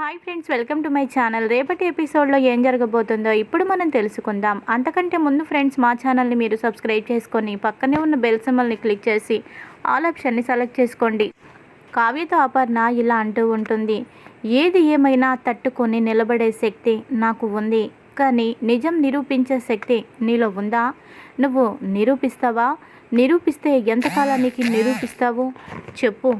Hi friends welcome to my channel. రేపటి ఎపిసోడ్లో ఏం జరగబోతుందో ఇప్పుడు మనం తెలుసుకుందాం. అంతకంటే ముందు ఫ్రెండ్స్ మా ఛానల్ని మీరు సబ్స్క్రైబ్ చేసుకొని పక్కనే ఉన్న బెల్ సింబల్ని క్లిక్ చేసి ఆల్ ఆప్షన్ని సెలెక్ట్ చేసుకోండి. కావ్యతో అపర్ణ ఇలా అంటూ ఉంటుంది ఏది ఏమైనా తట్టుకొని నిలబడే శక్తి నాకు ఉంది కానీ నిజం నిరూపించే శక్తి నీలో ఉందా? నువ్వు నిరూపిస్తావా? నిరూపిస్తే ఎంతకాలానికి నిరూపిస్తావు? చెప్పు.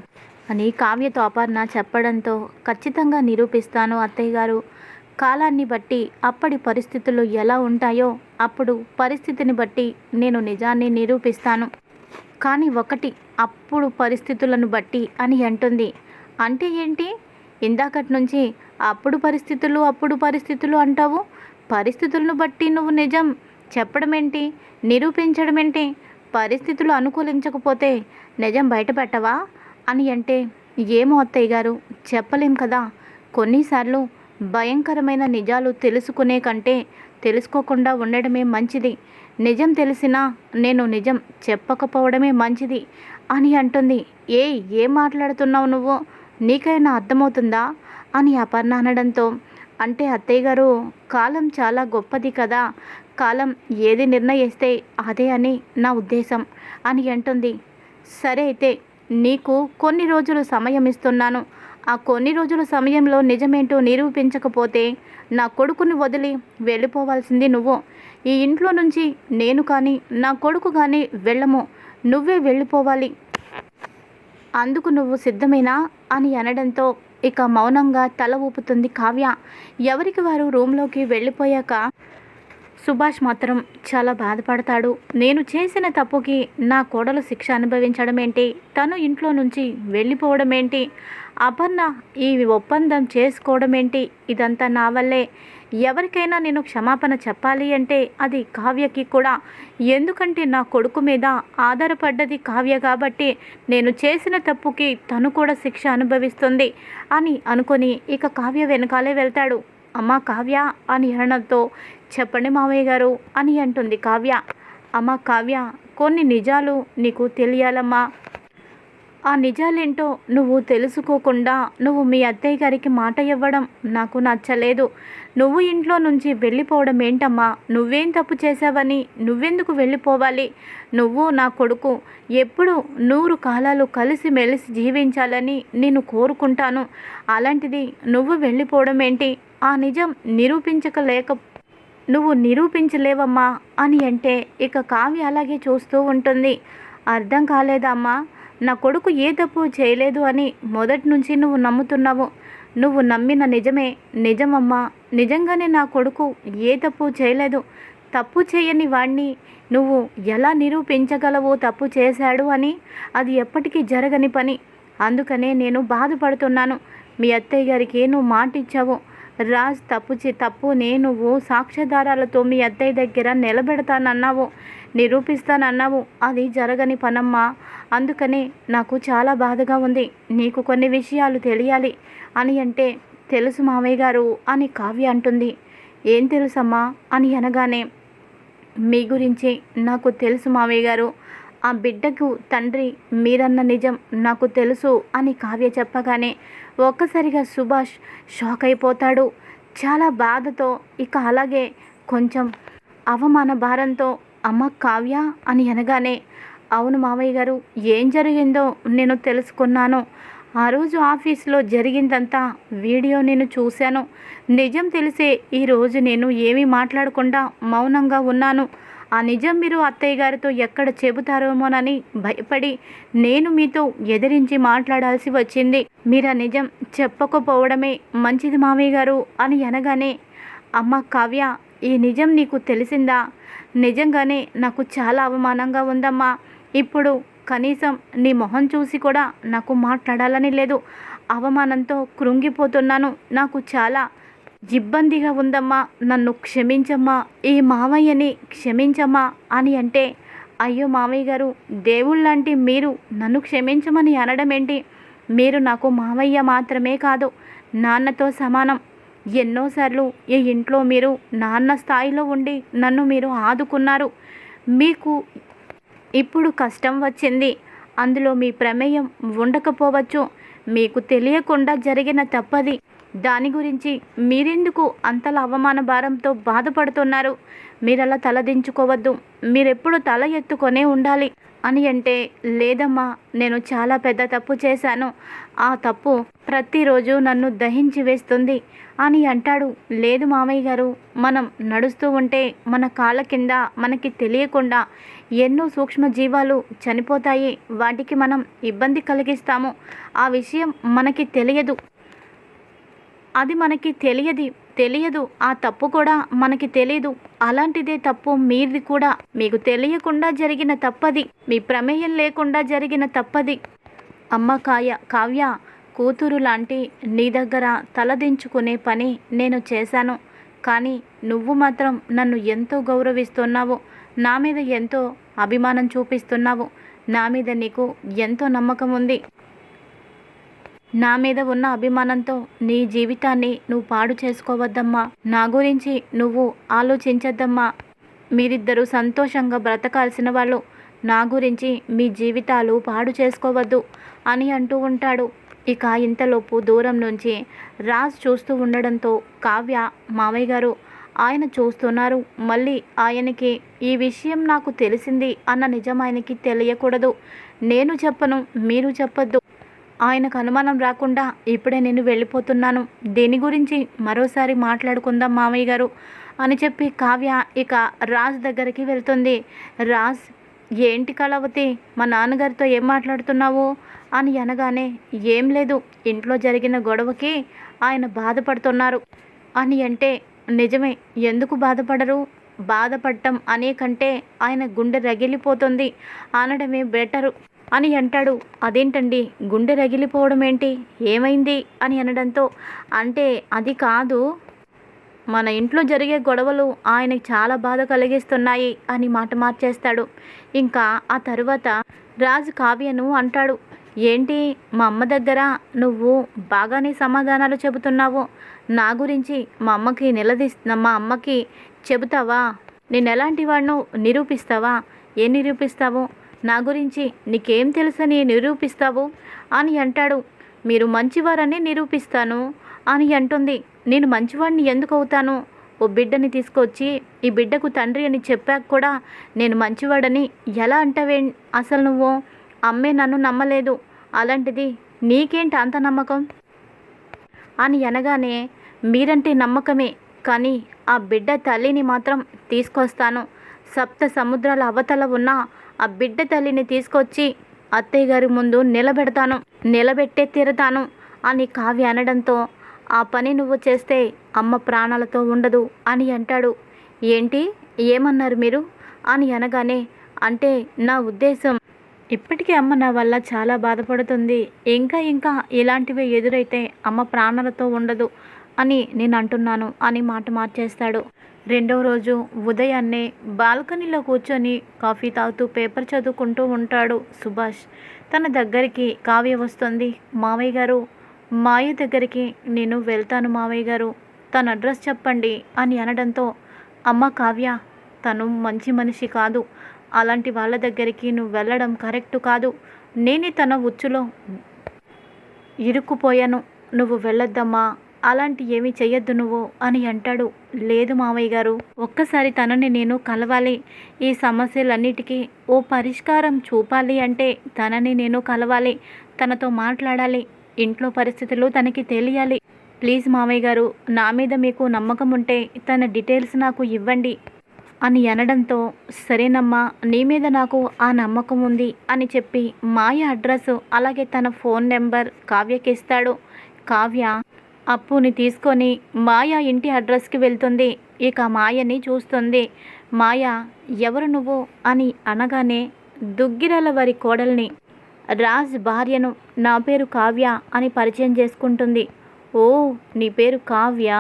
అని కావ్యతో అపర్ణ చెప్పడంతో ఖచ్చితంగా నిరూపిస్తాను అత్తయ్య గారు. కాలాన్ని బట్టి అప్పటి పరిస్థితులు ఎలా ఉంటాయో అప్పుడు పరిస్థితిని బట్టి నేను నిజాన్ని నిరూపిస్తాను. కానీ ఒకటి అప్పుడు పరిస్థితులను బట్టి అని అంటుంది. అంటే ఏంటి? ఇందాకటి నుంచి అప్పుడు పరిస్థితులు అప్పుడు పరిస్థితులు అంటావు? పరిస్థితులను బట్టి నువ్వు నిజం. చెప్పడం ఏంటి? నిరూపించడం ఏంటి? పరిస్థితులు అనుకూలించకపోతే నిజం బయటపెట్టవా అని అంటే ఏమో అత్తయ్య గారు చెప్పలేం కదా. కొన్నిసార్లు భయంకరమైన నిజాలు తెలుసుకునే కంటే తెలుసుకోకుండా ఉండడమే మంచిది. నిజం తెలిసినా నేను నిజం చెప్పకపోవడమే మంచిది అని అంటుంది. ఏ ఏం మాట్లాడుతున్నావు నువ్వు? నీకైనా అర్థమవుతుందా? అని అపర్ణ అనడంతో అంటే అత్తయ్య గారు కాలం చాలా గొప్పది కదా. కాలం ఏది నిర్ణయిస్తే అదే అని నా ఉద్దేశం అని అంటుంది. సరే అయితే నీకు కొన్ని రోజులు సమయం ఇస్తున్నాను ఆ కొన్ని రోజుల సమయంలో నిజమేంటో నిరూపించకపోతే నా కొడుకుని వదిలి వెళ్ళిపోవాల్సింది నువ్వు. ఈ ఇంట్లో నుంచి నేను కానీ నా కొడుకు కానీ వెళ్ళము. నువ్వే వెళ్ళిపోవాలి. అందుకు నువ్వు సిద్ధమేనా? అని అనడంతో ఇక మౌనంగా తల ఊపుతుంది కావ్య. ఎవరికి వారు రూమ్లోకి వెళ్ళిపోయాక సుభాష్ మాత్రం చాలా బాధపడతాడు. నేను చేసిన తప్పుకి నా కోడలు శిక్ష అనుభవించడం ఏంటి తను ఇంట్లో నుంచి వెళ్ళిపోవడం ఏంటి అపర్ణ ఈ ఒప్పందం చేసుకోవడం ఏంటి ఇదంతా నా వల్లే. ఎవరికైనా నేను క్షమాపణ చెప్పాలి అంటే అది కావ్యకి కూడా. ఎందుకంటే నా కొడుకు మీద ఆధారపడ్డది కావ్య కాబట్టి నేను చేసిన తప్పుకి తను కూడా శిక్ష అనుభవిస్తుంది అని అనుకొని ఇక కావ్య వెనకాలే వెళ్తాడు. అమ్మ కావ్య అని అనడంతో చెప్పండి మావయ్య గారు అని అంటుంది కావ్య. అమ్మ కావ్య కొన్ని నిజాలు నీకు తెలియాలమ్మా. ఆ నిజాలేంటో నువ్వు తెలుసుకోకుండా నువ్వు మీ అత్తయ్య గారికి మాట ఇవ్వడం నాకు నచ్చలేదు. నువ్వు ఇంట్లో నుంచి వెళ్ళిపోవడం ఏంటమ్మా? నువ్వేం తప్పు చేసావని నువ్వెందుకు వెళ్ళిపోవాలి? నువ్వు నా కొడుకు ఎప్పుడు నూరు కాలాలు కలిసి మెలిసి జీవించాలని నేను కోరుకుంటాను. అలాంటిది నువ్వు వెళ్ళిపోవడం ఏంటి? ఆ నిజం నిరూపించకలేక నువ్వు నిరూపించలేవమ్మా అని అంటే ఇక కావ్య అలాగే చూస్తూ ఉంటుంది. అర్థం కాలేదమ్మా నా కొడుకు ఏ తప్పు చేయలేదు అని మొదటి నుంచి నువ్వు నమ్ముతున్నావు. నువ్వు నమ్మిన నిజమే నిజమమ్మా. నిజంగానే నా కొడుకు ఏ తప్పు చేయలేదు. తప్పు చేయని వాణ్ణి నువ్వు ఎలా నిరూపించగలవో తప్పు చేశాడు అని అది ఎప్పటికీ జరగని పని. అందుకనే నేను బాధపడుతున్నాను. మీ అత్తయ్య గారికి నువ్వు మాట ఇచ్చావు రాజ్ తప్పు చే తప్పుని నువ్వు సాక్ష్యాధారాలతో మీ అత్తయ్య దగ్గర నిలబెడతానన్నావు నిరూపిస్తానన్నావు. అది జరగని పనమ్మా. అందుకనే నాకు చాలా బాధగా ఉంది. నీకు కొన్ని విషయాలు తెలియాలి. అని అంటే తెలుసు మామయ్య గారు అని కావ్య అంటుంది. ఏం తెలుసమ్మా? అని అనగానే మీ గురించి నాకు తెలుసు మావయ్య గారు. ఆ బిడ్డకు తండ్రి మీరన్న నిజం నాకు తెలుసు అని కావ్య చెప్పగానే ఒక్కసారిగా సుభాష్ షాక్ అయిపోతాడు. చాలా బాధతో ఇక అలాగే కొంచెం అవమాన భారంతో అమ్మ కావ్య అని అనగానే అవును మావయ్య గారు ఏం జరిగిందో నేను తెలుసుకున్నాను. ఆ రోజు ఆఫీస్లో జరిగిందంతా వీడియో నేను చూశాను. నిజం తెలిసే ఈరోజు నేను ఏమీ మాట్లాడకుండా మౌనంగా ఉన్నాను. ఆ నిజం మీరు అత్తయ్య గారితో ఎక్కడ చెబుతారేమోనని భయపడి నేను మీతో ఎదిరించి మాట్లాడాల్సి వచ్చింది. మీరు ఆ నిజం చెప్పకపోవడమే మంచిది మామయ్య గారు అని అనగానే అమ్మ కావ్య ఈ నిజం నీకు తెలిసిందా? నిజంగానే నాకు చాలా అవమానంగా ఉందమ్మా. ఇప్పుడు కనీసం నీ మొహం చూసి కూడా నాకు మాట్లాడాలని లేదు. అవమానంతో కృంగిపోతున్నాను. నాకు చాలా ఇబ్బందిగా ఉందమ్మా నన్ను క్షమించమ్మా ఈ మామయ్యని క్షమించమ్మా అని అంటే అయ్యో మామయ్య గారు దేవుళ్ళంటి మీరు నన్ను క్షమించమని అనడం ఏంటి? మీరు నాకు మామయ్య మాత్రమే కాదు నాన్నతో సమానం. ఎన్నోసార్లు ఈ ఇంట్లో మీరు నాన్న స్థాయిలో ఉండి నన్ను మీరు ఆదుకున్నారు. మీకు ఇప్పుడు కష్టం వచ్చింది. అందులో మీ ప్రమేయం ఉండకపోవచ్చు. మీకు తెలియకుండా జరిగిన తప్పది. దాని గురించి మీరెందుకు అంతలా అవమాన భారంతో బాధపడుతున్నారు? మీరలా తలదించుకోవద్దు మీరెప్పుడు తల ఎత్తుకొనే ఉండాలి అని అంటే లేదమ్మా నేను చాలా పెద్ద తప్పు చేశాను. ఆ తప్పు ప్రతిరోజు నన్ను దహించి వేస్తుంది అని అంటాడు. లేదు మామయ్య గారు మనం నడుస్తూ ఉంటే మన కాళ్ళ కింద మనకి తెలియకుండా ఎన్నో సూక్ష్మ జీవాలు చనిపోతాయి. వాటికి మనం ఇబ్బంది కలిగిస్తాము. ఆ విషయం మనకి తెలియదు. అది మనకి తెలియదు తెలియదు. ఆ తప్పు కూడా మనకి తెలియదు అలాంటిదే తప్పు మీది కూడా. మీకు తెలియకుండా జరిగిన తప్పది. మీ ప్రమేయం లేకుండా జరిగిన తప్పది. అమ్మ కాయ కావ్య కూతురు లాంటి నీ దగ్గర తలదించుకునే పని నేను చేశాను. కానీ నువ్వు మాత్రం నన్ను ఎంతో గౌరవిస్తున్నావు. నా మీద ఎంతో అభిమానం చూపిస్తున్నావు. నా మీద నీకు ఎంతో నమ్మకం ఉంది. నా మీద ఉన్న అభిమానంతో నీ జీవితాన్ని నువ్వు పాడు చేసుకోవద్దమ్మా. నా గురించి నువ్వు ఆలోచించద్దమ్మా. మీరిద్దరూ సంతోషంగా బ్రతకాల్సిన వాళ్ళు నా గురించి మీ జీవితాలు పాడు చేసుకోవద్దు అని అంటూ ఉంటాడు. ఇక ఇంతలోపు దూరం నుంచి రాజ్ చూస్తూ ఉండడంతో కావ్య మామయ్య గారు ఆయన చూస్తున్నారు. మళ్ళీ ఆయనకి ఈ విషయం నాకు తెలిసింది అన్న నిజం ఆయనకి తెలియకూడదు. నేను చెప్పను మీరు చెప్పొద్దు. ఆయనకు అనుమానం రాకుండా ఇప్పుడే నేను వెళ్ళిపోతున్నాను. దీని గురించి మరోసారి మాట్లాడుకుందాం మామయ్య గారు అని చెప్పి కావ్య ఇక రాజ్ దగ్గరికి వెళ్తుంది. రాజ్ ఏంటి కళావతి? మా నాన్నగారితో ఏం మాట్లాడుతున్నావు? అని అనగానే ఏం లేదు ఇంట్లో జరిగిన గొడవకి ఆయన బాధపడుతున్నారు. అని అంటే నిజమే ఎందుకు బాధపడరు? బాధపడటం అనే కంటే ఆయన గుండె రగిలిపోతుంది. అనడమే బెటరు. అని అంటాడు. అదేంటండి? గుండె రగిలిపోవడం ఏంటి ఏమైంది? అని అనడంతో అంటే అది కాదు. మన ఇంట్లో జరిగే గొడవలు ఆయనకి చాలా బాధ కలిగిస్తున్నాయి అని మాట మార్చేస్తాడు. ఇంకా ఆ తరువాత రాజు కావ్యను అంటాడు. ఏంటి? మా అమ్మ దగ్గర నువ్వు బాగానే సమాధానాలు చెబుతున్నావు. నా గురించి మా అమ్మకి నిలదీస్తున్న మా అమ్మకి చెబుతావా? నేను ఎలాంటి వాడినో నిరూపిస్తావా? ఏం నిరూపిస్తావు? నా గురించి నీకేం తెలుసని నిరూపిస్తావు? అని అంటాడు. మీరు మంచివారని నిరూపిస్తాను. అని అంటుంది. నేను మంచివాడిని ఎందుకు అవుతాను? ఓ బిడ్డని తీసుకొచ్చి ఈ బిడ్డకు తండ్రి అని చెప్పాక కూడా నేను మంచివాడని ఎలా అంటావే అసలు నువ్వు? అమ్మే నన్ను నమ్మలేదు. అలాంటిది నీకేంటి అంత నమ్మకం? అని అనగానే మీరంటే నమ్మకమే కానీ ఆ బిడ్డ తల్లిని మాత్రం తీసుకొస్తాను. సప్త సముద్రాల అవతల ఉన్న ఆ బిడ్డ తల్లిని తీసుకొచ్చి అత్తయ్య గారి ముందు నిలబెడతాను నిలబెట్టే తీరతాను అని కావ్య అనడంతో ఆ పని నువ్వు చేస్తే అమ్మ ప్రాణాలతో ఉండదు అని అంటాడు. ఏంటి? ఏమన్నారు మీరు? అని అనగానే అంటే నా ఉద్దేశం ఇప్పటికీ అమ్మ నా వల్ల చాలా బాధపడుతుంది. ఇంకా ఇంకా ఇలాంటివి ఎదురైతే అమ్మ ప్రాణాలతో ఉండదు అని నేను అంటున్నాను అని మాట మార్చేస్తాడు. రెండవ రోజు ఉదయాన్నే బాల్కనీలో కూర్చొని కాఫీ తాగుతూ పేపర్ చదువుకుంటూ ఉంటాడు సుభాష్. తన దగ్గరికి కావ్య వస్తుంది. మావయ్య గారు మాయ దగ్గరికి నేను వెళ్తాను మావయ్య గారు. తన అడ్రస్ చెప్పండి అని అనడంతో అమ్మ కావ్య తను మంచి మనిషి కాదు. అలాంటి వాళ్ళ దగ్గరికి నువ్వు వెళ్ళడం కరెక్ట్ కాదు. నేనే తన ఉచ్చులో ఇరుక్కుపోయాను. నువ్వు వెళ్ళొద్దమ్మా. అలాంటి ఏమీ చెయ్యొద్దు నువ్వు అని అంటాడు. లేదు మామయ్య గారు ఒక్కసారి తనని నేను కలవాలి. ఈ సమస్యలన్నిటికీ ఓ పరిష్కారం చూపాలి అంటే తనని నేను కలవాలి. తనతో మాట్లాడాలి. ఇంట్లో పరిస్థితులు తనకి తెలియాలి. ప్లీజ్ మామయ్య గారు నా మీద మీకు నమ్మకం ఉంటే తన డీటెయిల్స్ నాకు ఇవ్వండి అని అనడంతో సరేనమ్మా నీ మీద నాకు ఆ నమ్మకం ఉంది అని చెప్పి మాయ అడ్రస్ అలాగే తన ఫోన్ నెంబర్ కావ్యకి ఇస్తాడు. కావ్య అప్పుని తీసుకొని మాయ ఇంటి అడ్రస్కి వెళ్తుంది. ఇక మాయని చూస్తుంది. మాయ ఎవరు నువ్వు? అని అనగానే దుగ్గిరల వారి కోడల్ని రాజ్ భార్యను నా పేరు కావ్య అని పరిచయం చేసుకుంటుంది. ఓ నీ పేరు కావ్య.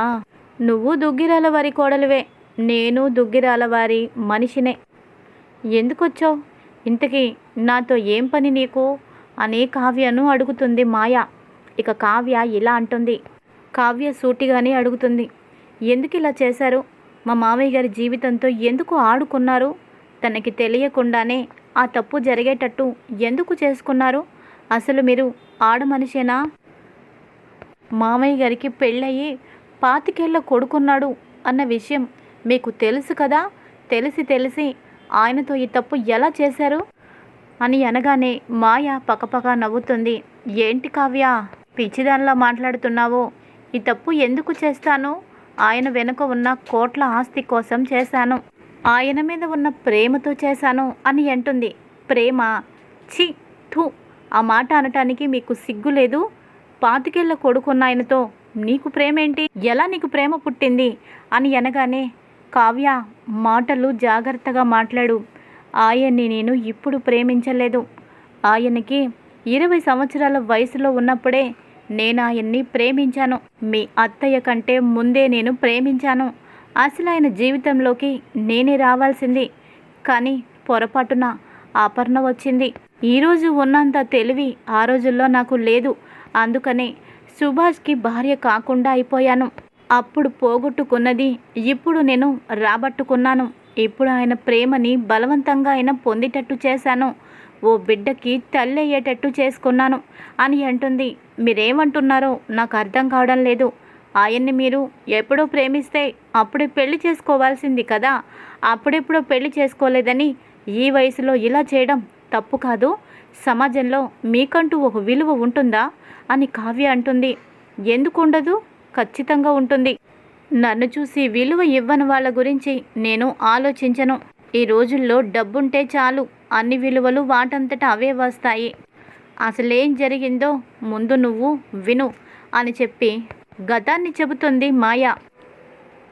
నువ్వు దుగ్గిరాల వారి కోడలివే. నేను దుగ్గిరాల వారి మనిషినే. ఎందుకొచ్చావు? ఇంతకీ నాతో ఏం పని నీకు? అని కావ్యను అడుగుతుంది మాయ. ఇక కావ్య ఇలా అంటుంది. కావ్య సూటిగానే అడుగుతుంది. ఎందుకు ఇలా చేశారు? మా మామయ్య గారి జీవితంతో ఎందుకు ఆడుకున్నారు? తనకి తెలియకుండానే ఆ తప్పు జరిగేటట్టు ఎందుకు చేసుకున్నారు? అసలు మీరు ఆడ మనిషేనా? మామయ్య గారికి పెళ్ళయి పాతికేళ్ళ కొడుకున్నాడు అన్న విషయం మీకు తెలుసు కదా? తెలిసి తెలిసి ఆయనతో ఈ తప్పు ఎలా చేశారు? అని అనగానే మాయ పకపక నవ్వుతుంది. ఏంటి కావ్య? పిచ్చిదానిలా మాట్లాడుతున్నావు. ఈ తప్పు ఎందుకు చేస్తాను? ఆయన వెనుక ఉన్న కోట్ల ఆస్తి కోసం చేశాను. ఆయన మీద ఉన్న ప్రేమతో చేశాను అని అంటుంది. ప్రేమ? చి థు. ఆ మాట అనటానికి మీకు సిగ్గు లేదు? పాతికేళ్ళ కొడుకున్న ఆయనతో నీకు ప్రేమేంటి? ఎలా నీకు ప్రేమ పుట్టింది? అని అనగానే కావ్య మాటలు జాగ్రత్తగా మాట్లాడు. ఆయన్ని నేను ఇప్పుడు ప్రేమించలేదు. ఆయనకి ఇరవై సంవత్సరాల వయసులో ఉన్నప్పుడే నేను ఆయన్ని ప్రేమించాను. మీ అత్తయ్య కంటే ముందే నేను ప్రేమించాను. అసలు ఆయన జీవితంలోకి నేనే రావాల్సింది. కానీ పొరపాటున అపర్ణ వచ్చింది. ఈరోజు ఉన్నంత తెలివి ఆ రోజుల్లో నాకు లేదు. అందుకనే సుభాష్కి భార్య కాకుండా అయిపోయాను. అప్పుడు పోగొట్టుకున్నది ఇప్పుడు నేను రాబట్టుకున్నాను. ఇప్పుడు ఆయన ప్రేమని బలవంతంగా ఆయన పొందేటట్టు చేశాను. ఓ బిడ్డకి తల్లి అయ్యేటట్టు చేసుకున్నాను అని అంటుంది. మీరేమంటున్నారో నాకు అర్థం కావడం లేదు. ఆయన్ని మీరు ఎప్పుడో ప్రేమిస్తే అప్పుడే పెళ్ళి చేసుకోవాల్సింది కదా. అప్పుడెప్పుడో పెళ్ళి చేసుకోలేదని ఈ వయసులో ఇలా చేయడం తప్పు కాదు. సమాజంలో మీకంటూ ఒక విలువ ఉంటుందా అని కావ్య అంటుంది. ఎందుకు ఉండదు ఖచ్చితంగా ఉంటుంది. నన్ను చూసి విలువ ఇవ్వని వాళ్ళ గురించి నేను ఆలోచించను. ఈ రోజుల్లో డబ్బుంటే చాలు. అన్ని విలువలు వాటంతట అవే వస్తాయి. అసలేం జరిగిందో ముందు నువ్వు విను అని చెప్పి గతాన్ని చెబుతుంది మాయ.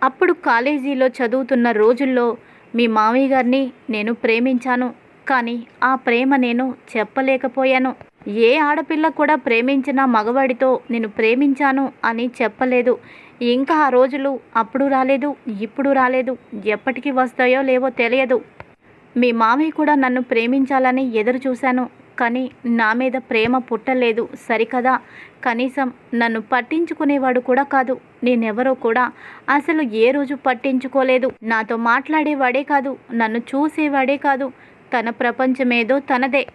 అప్పుడు కాలేజీలో చదువుతున్న రోజుల్లో మీ మామయ్య గారిని నేను ప్రేమించాను. కానీ ఆ ప్రేమ నేను చెప్పలేకపోయాను. ఏ ఆడపిల్ల కూడా ప్రేమించిన మగవాడితో నేను ప్రేమించాను అని చెప్పలేదు. ఇంకా ఆ రోజులు అప్పుడు రాలేదు ఇప్పుడు రాలేదు ఎప్పటికీ వస్తాయో లేవో తెలియదు. మీ మామయ్య కూడా నన్ను ప్రేమించాలని ఎదురు చూశాను. కానీ నా మీద ప్రేమ పుట్టలేదు. సరికదా? కనీసం నన్ను పట్టించుకునేవాడు కూడా కాదు. నేనెవరో కూడా అసలు ఏ రోజు పట్టించుకోలేదు. నాతో మాట్లాడేవాడే కాదు. నన్ను చూసేవాడే కాదు. తన ప్రపంచమేదో తనదే.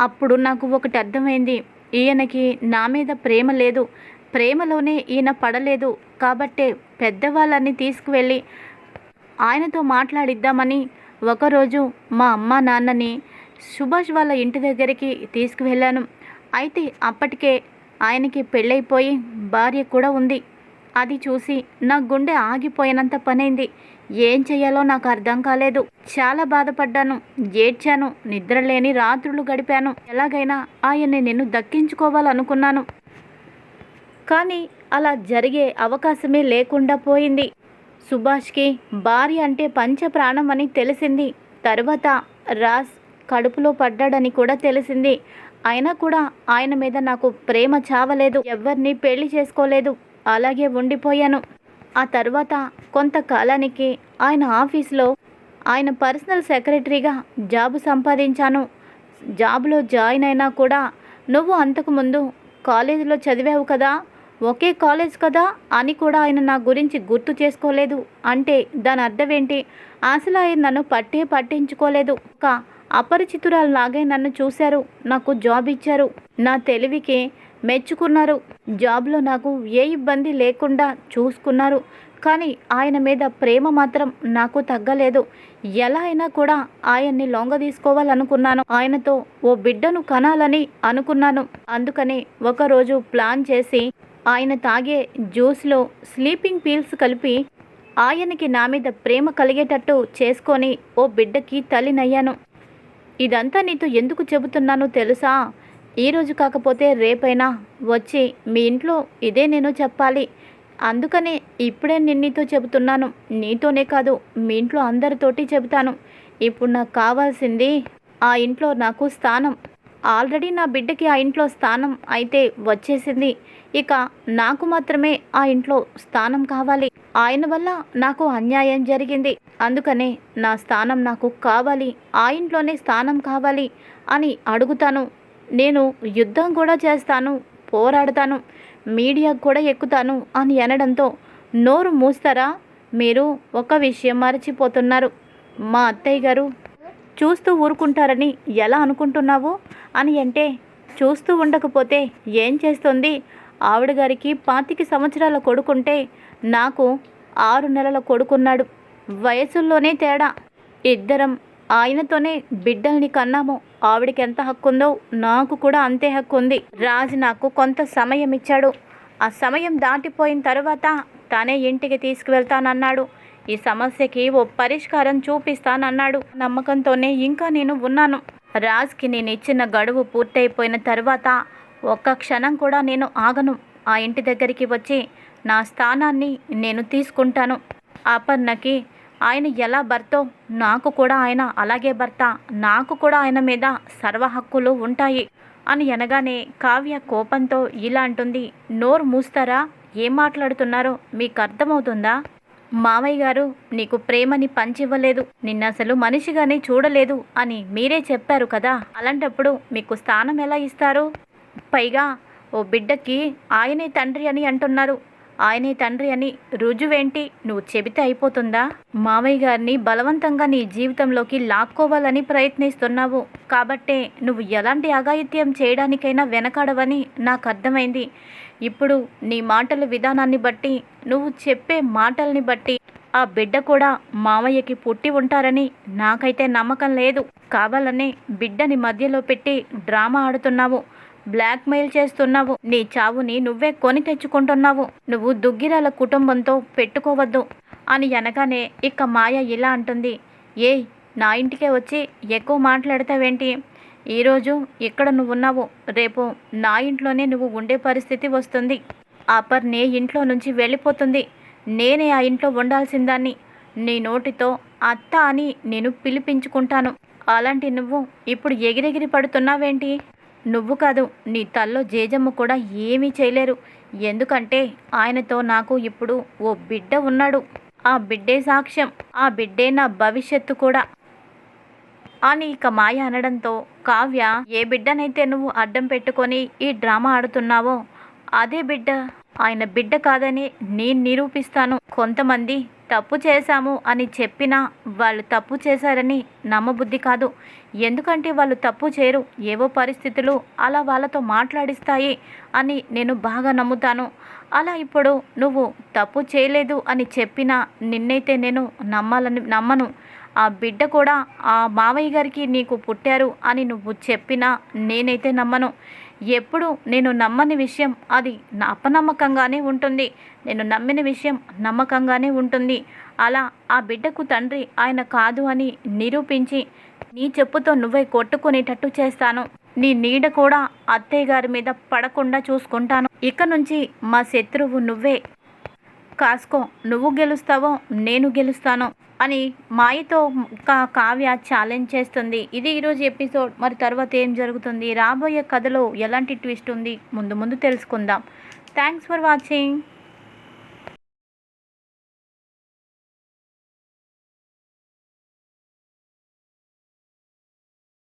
అప్పుడు నాకు ఒకటి అర్థమైంది. ఈయనకి నా మీద ప్రేమ లేదు. ప్రేమలోనే ఈయన పడలేదు. కాబట్టే పెద్దవాళ్ళని తీసుకువెళ్ళి ఆయనతో మాట్లాడిద్దామని ఒకరోజు మా అమ్మ నాన్నని సుభాష్ వాళ్ళ ఇంటి దగ్గరికి తీసుకువెళ్ళాను. అయితే అప్పటికే ఆయనకి పెళ్ళైపోయి భార్య కూడా ఉంది. అది చూసి నా గుండె ఆగిపోయినంత పనైంది. ఏం చేయాలో నాకు అర్థం కాలేదు. చాలా బాధపడ్డాను. ఏడ్చాను. నిద్రలేని రాత్రులు గడిపాను. ఎలాగైనా ఆయన్ని నేను దక్కించుకోవాలనుకున్నాను. కానీ అలా జరిగే అవకాశమే లేకుండా పోయింది. సుభాష్కి భార్య అంటే పంచ ప్రాణం అని తెలిసింది. తర్వాత రాజ్ కడుపులో పడ్డాడని కూడా తెలిసింది. అయినా కూడా ఆయన మీద నాకు ప్రేమ చావలేదు. ఎవరిని పెళ్ళి చేసుకోలేదు. అలాగే ఉండిపోయాను. ఆ తర్వాత కొంతకాలానికి ఆయన ఆఫీస్లో ఆయన పర్సనల్ సెక్రటరీగా జాబు సంపాదించాను. జాబ్లో జాయిన్ అయినా కూడా నువ్వు అంతకుముందు కాలేజీలో చదివావు కదా. ఒకే కాలేజ్ కదా అని కూడా ఆయన నా గురించి గుర్తు చేసుకోలేదు. అంటే దాని అర్థం ఏంటి అసలు ఆయన నన్ను పట్టే పట్టించుకోలేదు. ఒక అపరిచితురాలలాగే నన్ను చూశారు. నాకు జాబ్ ఇచ్చారు. నా తెలివికి మెచ్చుకున్నారు. జాబ్లో నాకు ఏ ఇబ్బంది లేకుండా చూసుకున్నారు. కానీ ఆయన మీద ప్రేమ మాత్రం నాకు తగ్గలేదు. ఎలా అయినా కూడా ఆయన్ని లొంగ తీసుకోవాలనుకున్నాను. ఆయనతో ఓ బిడ్డను కనాలని అనుకున్నాను. అందుకని ఒకరోజు ప్లాన్ చేసి ఆయన తాగే జ్యూస్లో స్లీపింగ్ పీల్స్ కలిపి ఆయనకి నా మీద ప్రేమ కలిగేటట్టు చేసుకొని ఓ బిడ్డకి తల్లినయ్యాను ఇదంతా నీతో ఎందుకు చెబుతున్నానో తెలుసా? ఈరోజు కాకపోతే రేపైనా వచ్చి మీ ఇంట్లో ఇదే నేను చెప్పాలి. అందుకనే ఇప్పుడే నేను నీతో చెబుతున్నాను. నీతోనే కాదు మీ ఇంట్లో అందరితోటి చెబుతాను. ఇప్పుడు నాకు కావాల్సింది ఆ ఇంట్లో నాకు స్థానం. ఆల్రెడీ నా బిడ్డకి ఆ ఇంట్లో స్థానం అయితే వచ్చేసింది. ఇక నాకు మాత్రమే ఆ ఇంట్లో స్థానం కావాలి. ఆయన వల్ల నాకు అన్యాయం జరిగింది. అందుకనే నా స్థానం నాకు కావాలి. ఆ ఇంట్లోనే స్థానం కావాలి అని అడుగుతాను. నేను యుద్ధం కూడా చేస్తాను పోరాడతాను మీడియాకు కూడా ఎక్కుతాను అని అనడంతో నోరు మూస్తారా? మీరు ఒక విషయం మర్చిపోతున్నారు. మా అత్తయ్య గారు చూస్తూ ఊరుకుంటారని ఎలా అనుకుంటున్నావు? అని అంటే చూస్తూ ఉండకపోతే ఏం చేస్తుంది? ఆవిడ గారికి పాతిక సంవత్సరాల కొడుకుంటే నాకు ఆరు నెలల కొడుకున్నాడు. వయసుల్లోనే తేడా. ఇద్దరం ఆయనతోనే బిడ్డల్ని కన్నాము. ఆవిడకి ఎంత హక్కు ఉందో నాకు కూడా అంతే హక్కు ఉంది రాజు నాకు కొంత సమయం ఇచ్చాడు ఆ సమయం దాటిపోయిన తర్వాత తనే ఇంటికి తీసుకువెళ్తానన్నాడు. ఈ సమస్యకి ఓ పరిష్కారం చూపిస్తానన్నాడు. నమ్మకంతోనే ఇంకా నేను ఉన్నాను. రాజ్కి నేను ఇచ్చిన గడువు పూర్తయిపోయిన తర్వాత ఒక్క క్షణం కూడా నేను ఆగను. ఆ ఇంటి దగ్గరికి వచ్చి నా స్థానాన్ని నేను తీసుకుంటాను. అపర్ణకి ఆయన ఎలా భర్తో? నాకు కూడా ఆయన అలాగే భర్త. నాకు కూడా ఆయన మీద సర్వ హక్కులు ఉంటాయి అని అనగానే కావ్య కోపంతో ఇలా అంటుంది. నోరు మూస్తారా? ఏం మాట్లాడుతున్నారో? మీకు అర్థమవుతుందా? మామయ్య గారు నీకు ప్రేమని పంచివ్వలేదు. నిన్న అసలు మనిషిగానే చూడలేదు అని మీరే చెప్పారు కదా. అలాంటప్పుడు మీకు స్థానం ఎలా ఇస్తారు? పైగా ఓ బిడ్డకి ఆయనే తండ్రి అని అంటున్నారు. ఆయనే తండ్రి అని రుజువేంటి? నువ్వు చెబితే అయిపోతుందా? మామయ్య గారిని బలవంతంగా నీ జీవితంలోకి లాక్కోవాలని ప్రయత్నిస్తున్నావు. కాబట్టే నువ్వు ఎలాంటి అఘాయిత్యం చేయడానికైనా వెనకాడవని నాకు అర్థమైంది. ఇప్పుడు నీ మాటల విధానాన్ని బట్టి నువ్వు చెప్పే మాటల్ని బట్టి ఆ బిడ్డ కూడా మామయ్యకి పుట్టి ఉంటారని నాకైతే నమ్మకం లేదు. కావాలనే బిడ్డని మధ్యలో పెట్టి డ్రామా ఆడుతున్నావు. బ్లాక్మెయిల్ చేస్తున్నావు. నీ చావుని నువ్వే కొని తెచ్చుకుంటున్నావు. నువ్వు దుగ్గిరాల కుటుంబంతో పెట్టుకోవద్దు. అని అనగానే ఇక మాయ ఇలా అంటుంది. ఏయ్ నా ఇంటికే వచ్చి ఎక్కువ మాట్లాడతావేంటి? ఈరోజు ఇక్కడ నువ్వు ఉన్నావు రేపు నా ఇంట్లోనే నువ్వు ఉండే పరిస్థితి వస్తుంది. అపర్నే ఇంట్లో నుంచి వెళ్ళిపోతుంది. నేనే ఆ ఇంట్లో ఉండాల్సిందాన్ని. నీ నోటితో అత్త అని నేను పిలిపించుకుంటాను. అలాంటి నువ్వు ఇప్పుడు ఎగిరెగిరి పడుతున్నావేంటి? నువ్వు కాదు నీ తల్లో జేజమ్మ కూడా ఏమీ చేయలేరు. ఎందుకంటే ఆయనతో నాకు ఇప్పుడు ఓ బిడ్డ ఉన్నాడు. ఆ బిడ్డే సాక్ష్యం ఆ బిడ్డే నా భవిష్యత్తు కూడా. అని ఇక మాయ అనడంతో కావ్య ఏ బిడ్డనైతే నువ్వు అడ్డం పెట్టుకొని ఈ డ్రామా ఆడుతున్నావో అదే బిడ్డ. ఆయన బిడ్డ కాదని నేను నిరూపిస్తాను. కొంతమంది తప్పు చేశాము అని చెప్పినా వాళ్ళు తప్పు చేశారని నమ్మబుద్ధి కాదు. ఎందుకంటే వాళ్ళు తప్పు చేయరు. ఏవో పరిస్థితులు అలా వాళ్ళతో మాట్లాడిస్తాయి అని నేను బాగా నమ్ముతాను. అలా ఇప్పుడు నువ్వు తప్పు చేయలేదు అని చెప్పినా నిన్నైతే నేను నమ్మాలని నమ్మను. ఆ బిడ్డ కూడా ఆ మావయ్య గారికి నీకు పుట్టారు అని నువ్వు చెప్పినా నేనైతే నమ్మను. ఎప్పుడు నేను నమ్మని విషయం అది నా అపనమ్మకంగానే ఉంటుంది. నేను నమ్మిన విషయం నమ్మకంగానే ఉంటుంది. అలా ఆ బిడ్డకు తండ్రి ఆయన కాదు అని నిరూపించి నీ చెప్పుతో నువ్వే కొట్టుకునేటట్టు చేస్తాను. నీ నీడ కూడా అత్తయ్య గారి మీద పడకుండా చూసుకుంటాను. ఇక నుంచి మా శత్రువు నువ్వే. కాసుకో నువ్వు గెలుస్తావో నేను గెలుస్తాను. అని మాయతో కావ్య ఛాలెంజ్ చేస్తుంది. ఇది ఈరోజు ఎపిసోడ్ మరి తర్వాత ఏం జరుగుతుంది? రాబోయే కథలో ఎలాంటి ట్విస్ట్ ఉంది? ముందు ముందు తెలుసుకుందాం. Thanks for watching